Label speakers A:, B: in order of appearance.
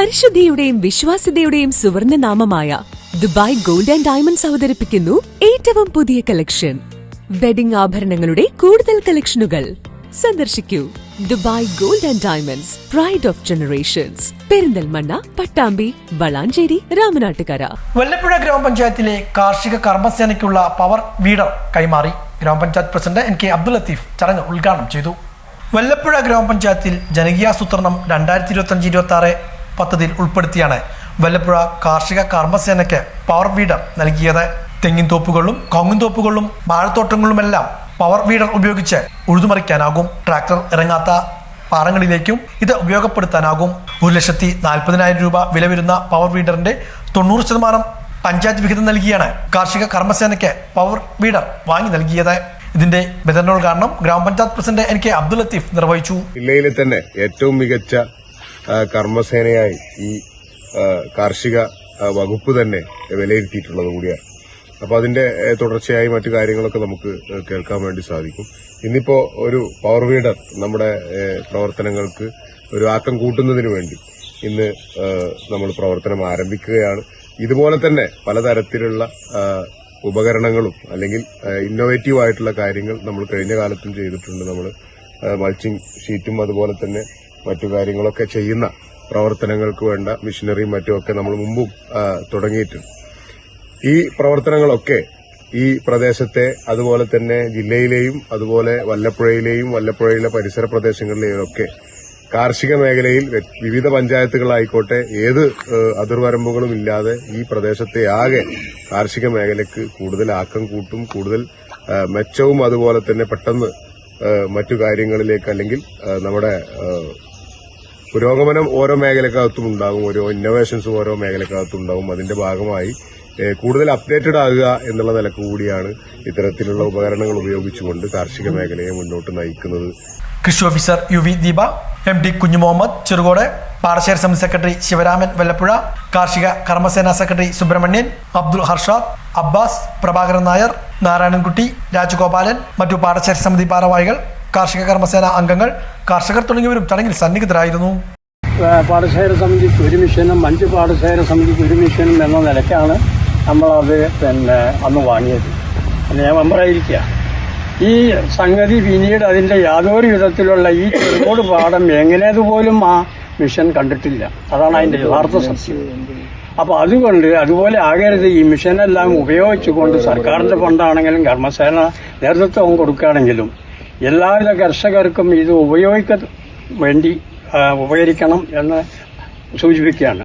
A: പരിശുദ്ധിയുടെയും വിശ്വാസ്യതയുടെയും സുവർണ നാമമായ ദുബായ് ഗോൾഡ് ആൻഡ് ഡയമണ്ട്സ് അവതരിപ്പിക്കുന്നു ഏറ്റവും പുതിയ കളക്ഷൻ വെഡിംഗ് ആഭരണങ്ങളുടെ കൂടുതൽ കളക്ഷനുകൾ സന്ദർശിക്കൂ. Dubai gold and diamonds pride of generations Perinthalmanna Pattambi Valanchery Ramanattukara.
B: Vallappuzha ഗ്രാമപഞ്ചായത്തിലെ കാർഷിക കർമ്മസേനയ്ക്കുള്ള പവർ വീഡർ കൈമാറി. ഗ്രാമപഞ്ചായത്ത് president N K Abdul Latheef ചടങ്ങ് ഉദ്ഘാടനം ചെയ്തു. വല്ലപ്പുഴ ഗ്രാമപഞ്ചായത്തിൽ ജനകീയാസൂത്രണം രണ്ടായിരത്തി ഇരുപത്തി അഞ്ച് ഇരുപത്തി ആറ് പദ്ധതിയിൽ ഉൾപ്പെടുത്തിയാണ്. വല്ലപ്പുഴ കാർഷിക കർമ്മസേനയ്ക്ക് പവർ വീഡർ നൽകിയത്. തെങ്ങിൻ തോപ്പുകളിലും കൗങ്ങിൻ തോപ്പുകളിലും വാഴത്തോട്ടങ്ങളിലുമെല്ലാം പവർ വീഡർ ഉപയോഗിച്ച് ഉഴുതുമറിക്കാനാകും. ട്രാക്ടർ ഇറങ്ങാത്ത പാടങ്ങളിലേക്കും ഇത് ഉപയോഗപ്പെടുത്താനാകും. ഒരു ലക്ഷത്തി നാൽപ്പതിനായിരം രൂപ വില വരുന്ന പവർ വീഡറിന്റെ തൊണ്ണൂറ് ശതമാനം പഞ്ചായത്ത് വിഹിതം നൽകിയാണ് കാർഷിക കർമ്മസേനയ്ക്ക് പവർ വീഡർ വാങ്ങി നൽകിയത്. ഇതിന്റെ വിതരണോദ്ഘാടനം ഗ്രാമപഞ്ചായത്ത് president N K Abdul Latheef നിർവഹിച്ചു.
C: ജില്ലയിലെ തന്നെ ഏറ്റവും മികച്ച കർമ്മസേനയായി ഈ കാർഷിക വകുപ്പ് തന്നെ വിലയിരുത്തിയിട്ടുള്ളത് കൂടിയാണ്. അപ്പൊ അതിന്റെ തുടർച്ചയായി മറ്റു കാര്യങ്ങളൊക്കെ നമുക്ക് കേൾക്കാൻ വേണ്ടി സാധിക്കും. ഇന്നിപ്പോ ഒരു പവർ വീഡർ നമ്മുടെ പ്രവർത്തനങ്ങൾക്ക് ഒരു ആക്കം കൂട്ടുന്നതിന് വേണ്ടി ഇന്ന് നമ്മൾ പ്രവർത്തനം ആരംഭിക്കുകയാണ്. ഇതുപോലെ തന്നെ പലതരത്തിലുള്ള ഉപകരണങ്ങളും അല്ലെങ്കിൽ ഇന്നോവേറ്റീവ് ആയിട്ടുള്ള കാര്യങ്ങൾ നമ്മൾ കഴിഞ്ഞ കാലത്തും ചെയ്തിട്ടുണ്ട്. നമ്മൾ മൾച്ചിങ് ഷീറ്റും അതുപോലെ തന്നെ മറ്റു കാര്യങ്ങളൊക്കെ ചെയ്യുന്ന പ്രവർത്തനങ്ങൾക്ക് വേണ്ട മെഷീനറിയും മറ്റുമൊക്കെ നമ്മൾ മുമ്പും തുടങ്ങിയിട്ടുണ്ട്. ഈ പ്രവർത്തനങ്ങളൊക്കെ ഈ പ്രദേശത്തെ അതുപോലെ തന്നെ ജില്ലയിലെയും അതുപോലെ വല്ലപ്പുഴയിലെയും വല്ലപ്പുഴയിലെ പരിസര പ്രദേശങ്ങളിലെയും ഒക്കെ കാർഷിക മേഖലയിൽ വിവിധ പഞ്ചായത്തുകളായിക്കോട്ടെ ഏത് അതിർവരമ്പുകളും ഇല്ലാതെ ഈ പ്രദേശത്തെ ആകെ കാർഷിക മേഖലയ്ക്ക് കൂടുതൽ ആക്കം കൂട്ടും കൂടുതൽ മെച്ചവും അതുപോലെ തന്നെ പെട്ടെന്ന് മറ്റു കാര്യങ്ങളിലേക്ക് അല്ലെങ്കിൽ നമ്മുടെ പുരോഗമനം ഓരോ മേഖലക്കകത്തും ഉണ്ടാകും. ഓരോ ഇന്നോവേഷൻസും ഓരോ മേഖലക്കകത്തും ഉണ്ടാകും. അതിന്റെ ഭാഗമായി കൂടുതൽ അപ്ഡേറ്റഡ് ആകുക എന്നുള്ള നിലയ്ക്ക് കൂടിയാണ് ഇത്തരത്തിലുള്ള ഉപകരണങ്ങൾ ഉപയോഗിച്ചുകൊണ്ട് കാർഷിക മേഖലയെ മുന്നോട്ട് നയിക്കുന്നത്.
B: കൃഷി officer U V Deepa M T Kunju Muhammad Cherukode പാടശേരി സമിതി സെക്രട്ടറി ശിവരാമൻ വെല്ലപ്പുഴ കാർഷിക കർമ്മസേനാ സെക്രട്ടറി സുബ്രഹ്മണ്യൻ അബ്ദുൾ ഹർഷാദ് അബ്ബാസ് പ്രഭാകരൻ നായർ നാരായണൻകുട്ടി രാജഗോപാലൻ മറ്റു പാടശേരി സമിതി ഭാരവാഹികൾ കാർഷിക കർമ്മസേന അംഗങ്ങൾ കർഷകർ തുടങ്ങിയവരും ചടങ്ങിൽ സന്നിഹിതരായിരുന്നു.
D: പാടശേഖര സമിതിക്ക് ഒരു മിഷനും അഞ്ച് പാടശേഖര സമിതിക്ക് ഒരു മിഷനും എന്ന നിലയ്ക്കാണ് നമ്മളത് പിന്നെ അന്ന് വാങ്ങിയത്. ഞാൻ മെമ്പറായിരിക്കുക ഈ സംഗതി പിന്നീട് അതിന്റെ യാതൊരു വിധത്തിലുള്ള ഈ ചെറുകോട് പാഠം എങ്ങനേതുപോലും ആ മിഷൻ കണ്ടിട്ടില്ല. അതാണ് അതിന്റെ യഥാർത്ഥ സത്യം. അപ്പോൾ അതുകൊണ്ട് അതുപോലെ ആകരുത് ഈ മിഷനെല്ലാം ഉപയോഗിച്ചുകൊണ്ട് സർക്കാരിന്റെ ഫണ്ടാണെങ്കിലും കർമ്മസേന നേതൃത്വം കൊടുക്കുകയാണെങ്കിലും എല്ലാവിധ കർഷകർക്കും ഇത് ഉപയോഗിക്ക വേണ്ടി ഉപകരിക്കണം എന്ന് സൂചിപ്പിക്കുകയാണ്.